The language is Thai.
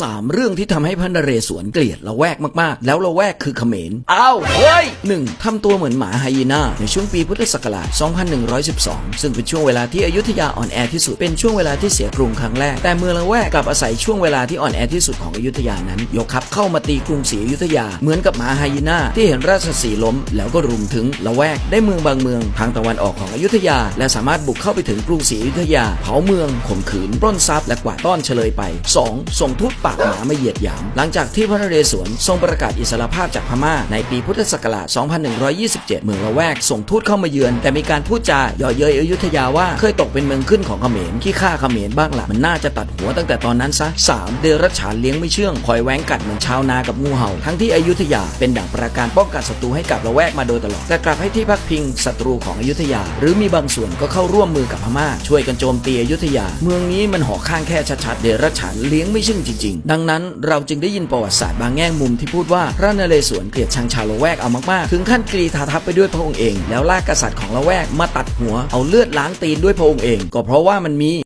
สามเรื่องที่ทำให้พระนเรศวรเกลียดละแวกมากๆ แล้วละแวกคือเขมรอ้าวเฮ้ยหนึ่งทำตัวเหมือนหมาไฮยีน่าในช่วงปีพุทธศักราช 2112 ซึ่งเป็นช่วงเวลาที่อยุธยาอ่อนแอที่สุด เป็นช่วงเวลาที่เสียกรุงครั้งแรก แต่เมืองละแวกกลับอาศัยช่วงเวลาที่อ่อนแอที่สุดของอยุธยานั้น ยกทัพเข้ามาตีกรุงศรีอยุธยา เหมือนกับหมาไฮยีน่าที่เห็นราชสีห์ล้ม แล้วก็รุมถึงละแวกได้เมืองบางเมืองทางตะวันออกของอยุธยา และสามารถบุกเข้าไปถึงกรุงศรีอยุธยา เผาเมืองข่มขืนปล้นทรัพย์และกวาดต้อนเฉลยไป 2. ส่งทูตปากหมามาเหยียดหยาม หลังจากที่พระนเรศวรทรงประกาศอิสรภาพจากพม่า ในปีพุทธศักราช 2127 เมืองละแวกส่งทูตเข้ามาเยือน แต่มีการพูดจาเย่อเย้ยอยุธยาว่าเคยตกเป็นเมืองขึ้นของเขมรที่ฆ่าเขมรบ้างละมันน่าจะตัดหัวตั้งแต่ตอนนั้นซะ 3. เดรัจฉานเลี้ยงไม่เชื่องคอยแว้งกัดเหมือนชาวนากับงูเห่า ทั้งที่อยุธยาเป็นด่านประการป้องกันศัตรูให้กับละแวกมาโดยตลอดแต่กลับให้ที่พักพิงศัตรูของอยุธยา หรือมีบางส่วนก็เข้าร่วมมือกับพม่า ช่วยกันโจมตีอยุธยา เมืองนี้มันห่อข้างแค่ชัดๆเดรัจฉานเลี้ยงไม่เชื่องจริงง ดังนั้นเราจึงได้ยินประวัติศาสตร์บางแง่มุมที่พูดว่าพระนเรศวรเกลียดชังชาวละแวกเอามากๆ ถึงขั้นกรีธาทัพไปด้วยพระองค์เอง แล้วลากกษัตริย์ของละแวกมาตัดหัวเอาเลือดล้างตีนด้วยพระองค์เอง ก็เพราะว่ามันมี